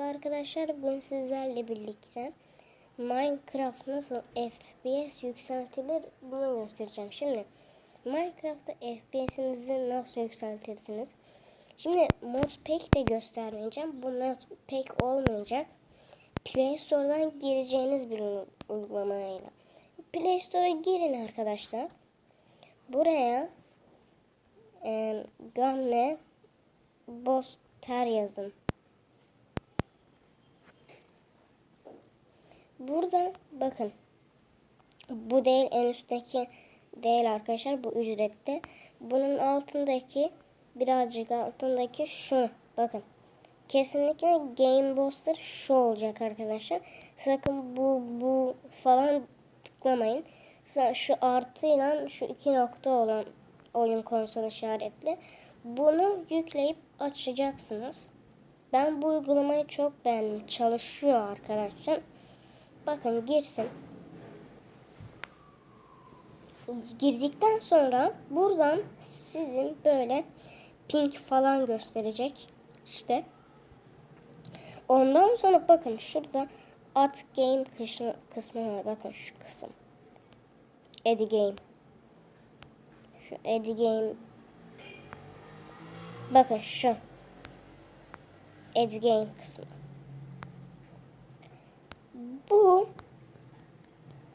Merhaba arkadaşlar. Bugün sizlerle birlikte Minecraft nasıl FPS yükseltilir bunu göstereceğim. Şimdi Minecraft'ta FPS'inizi nasıl yükseltirsiniz? Şimdi modpack de göstermeyeceğim. Bu modpack olmayacak. Play Store'dan gireceğiniz bir uygulamayla. Play Store'a girin arkadaşlar. Buraya e, Gunne Boster yazın. Burada bakın. Bu değil en üstteki değil arkadaşlar. Bu ücretli. Bunun altındaki birazcık altındaki şu. Bakın. Kesinlikle Game Booster şu olacak arkadaşlar. Sakın bu bu falan tıklamayın. Şu artıyla şu iki nokta olan oyun konsol işaretli. Bunu yükleyip açacaksınız. Ben bu uygulamayı çok beğendim. Çalışıyor arkadaşlar. Bakın girsin. Girdikten sonra buradan sizin böyle pink falan gösterecek. İşte. Ondan sonra bakın şurada at game kısmı, kısmı var. Bakın şu kısım. Add game. Şu add game. Bakın şu. Add game kısmı. Bu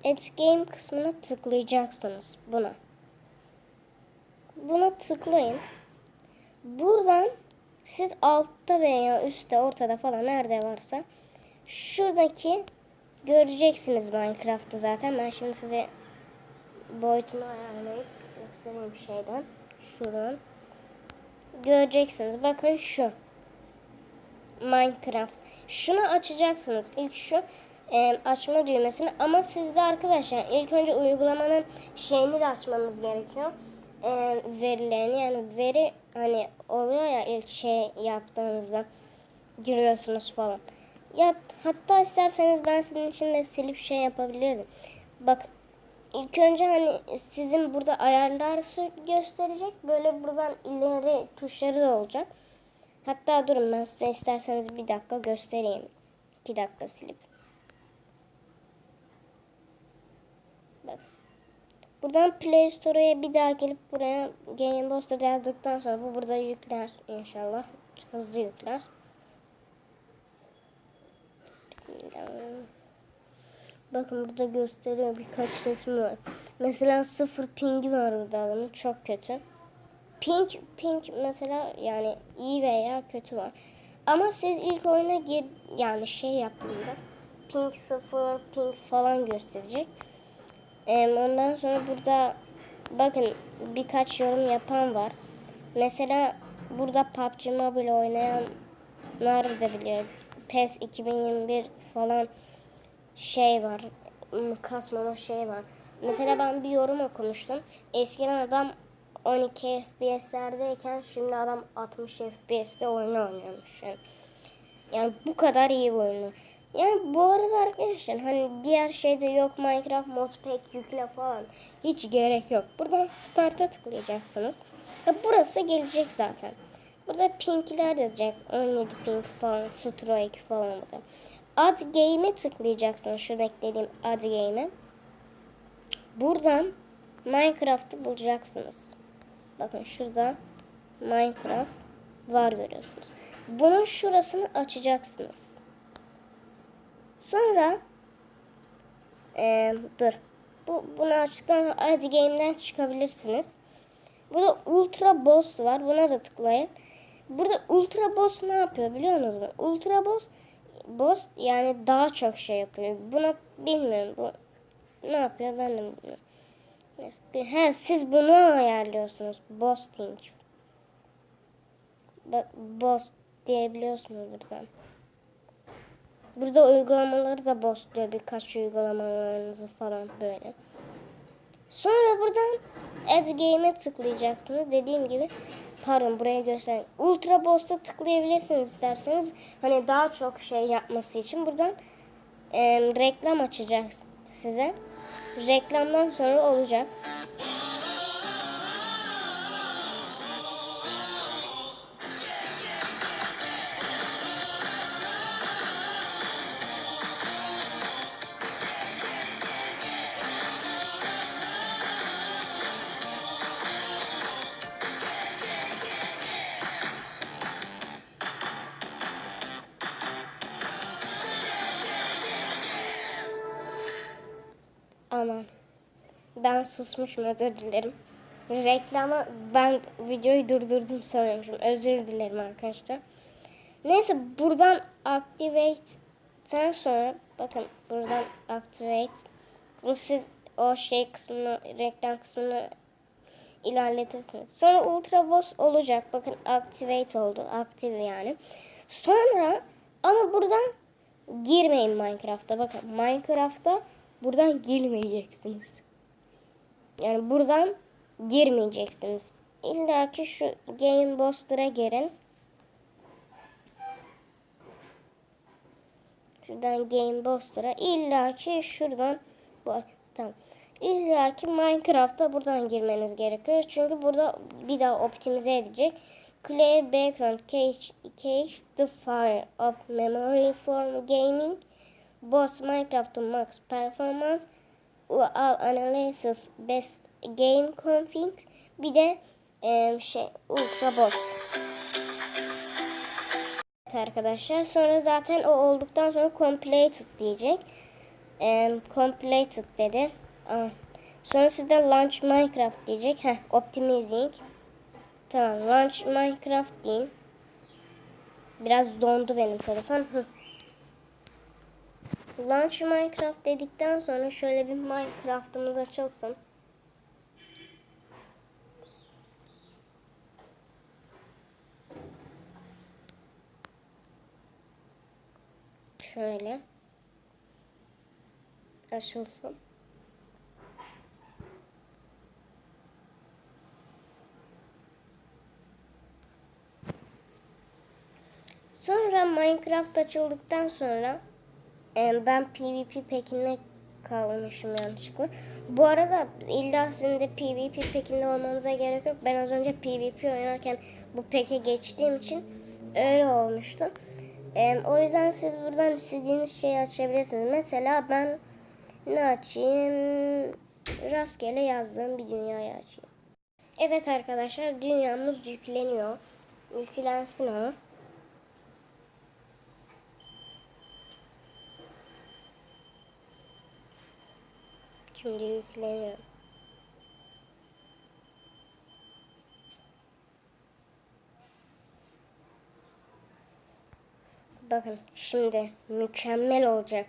Add Game kısmına tıklayacaksınız buna. Buna tıklayın. Buradan siz altta veya üstte ortada falan nerede varsa şuradaki göreceksiniz Minecraft'ı zaten. Ben şimdi size boyutunu ayarlayıp göstereyim şeyden. Şuradan. Göreceksiniz. Bakın şu. Minecraft. Şunu açacaksınız. İlk şu e, açma düğmesini ama sizde arkadaşlar ilk önce uygulamanın şeyini de açmanız gerekiyor. E, verilerini yani veri hani oluyor ya ilk şey yaptığınızda giriyorsunuz falan. Ya hatta isterseniz ben sizin için de silip şey yapabilirdim. Bak ilk önce hani sizin burada ayarlar gösterecek. Böyle buradan ileri tuşları da olacak. Hatta durun ben size isterseniz bir dakika göstereyim. İki dakika silip. Buradan Play Store'a bir daha gelip buraya Game Booster yazdıktan sonra bu burada yükler inşallah. Hızlı yükler. Bismillah. Bakın burada gösteriyor birkaç resmi var. Mesela sıfır pingi var burada adamın çok kötü. Pink, pink mesela yani iyi veya kötü var. Ama siz ilk oyuna gir yani şey yaptığında pink sıfır, pink falan gösterecek. Ondan sonra burada bakın birkaç yorum yapan var. Mesela burada PUBG Mobile oynayanlar da biliyor. PES 2021 falan şey var. ım, Kasmama şey var. Mesela ben bir yorum okumuştum. Eskiden adam 12 FPS'lerdeyken şimdi adam 60 FPS'te oyun oynuyormuş. Yani, yani bu kadar iyi bir oyunu. Yani bu arada arkadaşlar hani diğer şeyde yok Minecraft modpack yükle falan hiç gerek yok. Buradan start'a tıklayacaksınız. Ve burası gelecek zaten. Burada pinkler yazacak. 17 pink falan, strike falan burada. Add game'e tıklayacaksınız. Şu beklediğim add game'e. Buradan Minecraft'ı bulacaksınız. Bakın şurada Minecraft var görüyorsunuz. Bunun şurasını açacaksınız. Sonra eee, dur. Bu, bunu açtıktan Add Game'den çıkabilirsiniz. Burada Ultra Boss var. Buna da tıklayın. Burada Ultra Boss ne yapıyor biliyor musunuz? Ultra Boss Boss yani daha çok şey yapıyor. Buna bilmiyorum. Bu ne yapıyor ben de bilmiyorum. He, siz bunu ayarlıyorsunuz. Boosting. Bak, Boss diyebiliyorsunuz buradan. Burada uygulamaları da boostluyor. Birkaç uygulamalarınızı falan böyle. Sonra buradan Add Game'e tıklayacaksınız. Dediğim gibi pardon buraya göster. Ultra Boss'a tıklayabilirsiniz isterseniz. Hani daha çok şey yapması için buradan e, reklam açacak size. Reklamdan sonra olacak. Aman. Ben susmuşum özür dilerim. Reklamı ben videoyu durdurdum sanıyormuşum. Özür dilerim arkadaşlar. Neyse buradan activate'den sonra bakın buradan activate bunu siz o şey kısmını reklam kısmını ilerletirsiniz. Sonra ultra boss olacak. Bakın activate oldu. Aktif yani. Sonra ama buradan girmeyin Minecraft'a. Bakın Minecraft'a buradan girmeyeceksiniz. Yani buradan girmeyeceksiniz. İlla ki şu Game Booster'a girin. Şuradan Game Booster'a illa ki şuradan bu tamam. İlla ki Minecraft'a buradan girmeniz gerekiyor. Çünkü burada bir daha optimize edecek. Clear background cache, cache the fire of memory from gaming. Both Minecraft max performance all analysis best game config bir de e, şey ultra boss. Evet arkadaşlar sonra zaten o olduktan sonra completed diyecek. E, completed dedi. Aa. Sonra sizden launch Minecraft diyecek. Heh, optimizing. Tamam launch Minecraft deyin. Biraz dondu benim telefon. Hı. Launch Minecraft dedikten sonra şöyle bir Minecraft'ımız açılsın. Şöyle. Açılsın. Sonra Minecraft açıldıktan sonra ben PvP pekinde kalmışım yanlışlıkla. Bu arada illa sizin de PvP pekinde olmanıza gerek yok. Ben az önce PvP oynarken bu peke geçtiğim için öyle olmuştu. E, o yüzden siz buradan istediğiniz şeyi açabilirsiniz. Mesela ben ne açayım? Rastgele yazdığım bir dünyayı açayım. Evet arkadaşlar dünyamız yükleniyor. Yüklensin o. Şimdi. Bakın şimdi mükemmel olacak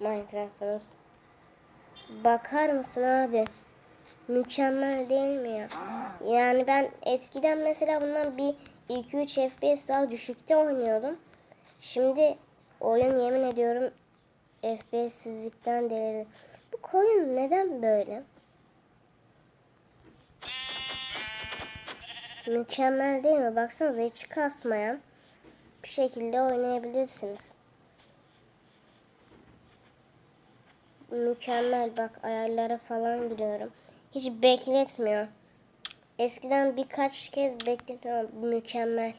Minecraft'ınız. Bakar mısın abi? Mükemmel değil mi ya? Yani ben eskiden mesela bundan bir 2-3 FPS daha düşükte oynuyordum. Şimdi oyun yemin ediyorum FPS'sizlikten delirdi. Koyun neden böyle? Mükemmel değil mi? Baksanıza hiç kasmayan bir şekilde oynayabilirsiniz. Mükemmel bak ayarlara falan giriyorum. Hiç bekletmiyor. Eskiden birkaç kez bekletiyorum. Mükemmel.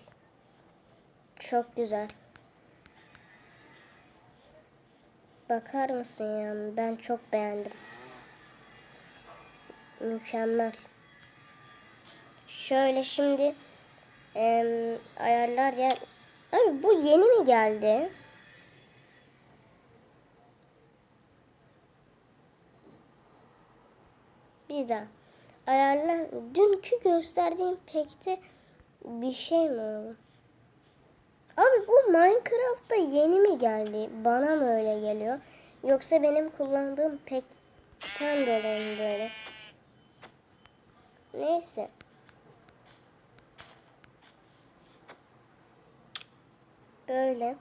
Çok güzel. Bakar mısın yani? Ben çok beğendim. Mükemmel. Şöyle şimdi e, ayarlar ya. Abi bu yeni mi geldi? Bir daha. Ayarlar. Dünkü gösterdiğim pekte bir şey mi oldu? Abi bu Minecraft'ta yeni mi geldi? Bana mı öyle geliyor? Yoksa benim kullandığım pekten dolayı mı böyle? Neyse. Böyle.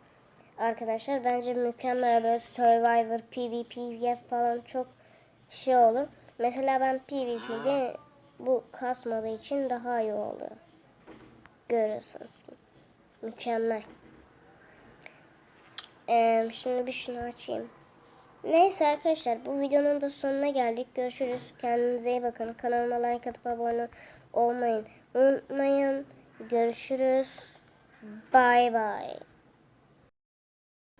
Arkadaşlar bence mükemmel böyle Survivor, PvP falan çok şey olur. Mesela ben PvP'de bu kasmadığı için daha iyi oluyor. Görüyorsunuz. Mükemmel. Ee, şimdi bir şunu açayım. Neyse arkadaşlar bu videonun da sonuna geldik. Görüşürüz. Kendinize iyi bakın. Kanalıma like atıp abone olmayın. Unutmayın. Görüşürüz. Bye bye.